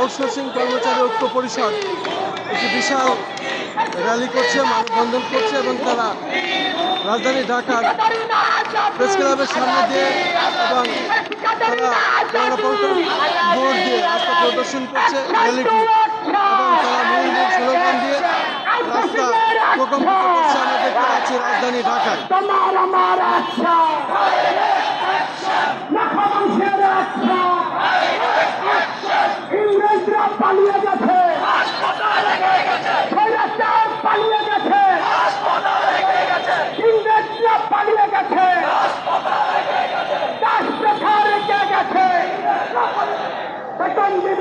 Outsourcing কর্মচারী ঐক্য পরিষদ একটি বিশাল র্যালি করছে, মানববন্ধন করছে এবং তারা রাজধানী ঢাকার প্রেস ক্লাবের সামনে দিয়ে এবং তারা ভোট দিয়ে রাস্তা প্রদর্শন করছে র্যালিটি এবং তারা মূল মূল স্লোগান দিয়ে রাস্তা প্রকম্পিত করছে আমরা দেখতে পাচ্ছি রাজধানী ঢাকায়।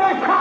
Holy